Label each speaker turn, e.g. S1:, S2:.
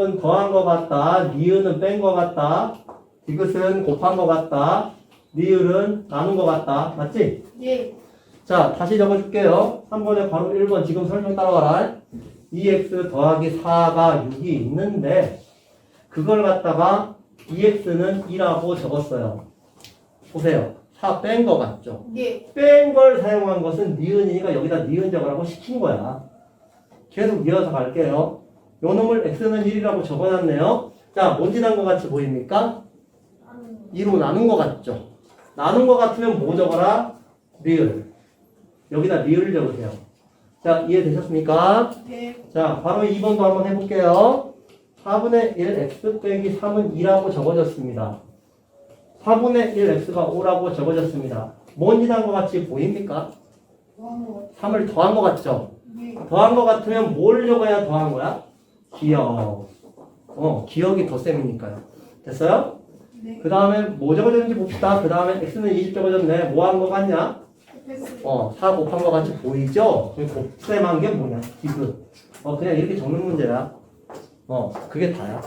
S1: 은 더한 것 같다. 니은은 뺀 것 같다. 디귿은 곱한 것 같다. 니을은 나눈 것 같다. 맞지?
S2: 예.
S1: 자, 다시 적어줄게요. 3번에 바로 1번 지금 설명 따라와라. 2x 더하기 4가 6이 있는데 그걸 갖다가 2x는 2라고 적었어요. 보세요. 4 뺀 거 같죠?
S2: 예.
S1: 뺀 걸 사용한 것은 니은이니까 여기다 니은 적으라고 시킨 거야. 계속 이어서 갈게요. 요 놈을 x는 1이라고 적어놨네요. 자, 뭔지 난것 같이 보입니까? 2로 나눈 것 같죠? 나눈 것 같으면 뭐 적어라? 리을. 여기다 리을 적으세요. 자, 이해되셨습니까?
S2: 예.
S1: 자, 바로 2번도 한번 해볼게요. 4분의 1 x 빼기 3은 2라고 적어졌습니다. 4분의 1 x가 5라고 적어졌습니다. 뭔지 난것 같이 보입니까?
S2: 더한 거.
S1: 3을 더한 것 같죠?
S2: 예.
S1: 더한 것 같으면 뭘 적어야 더한 거야? 기억. 어, 기억이 덧셈이니까요. 됐어요?
S2: 네.
S1: 그 다음에 뭐 적어졌는지 봅시다. 그 다음에 x는 20 적어졌네. 뭐 한 거 같냐? 어, 4 곱한 거 같이 보이죠? 그 곱셈한 게 뭐냐? 디귿. 어, 그냥 이렇게 적는 문제야. 어, 그게 다야.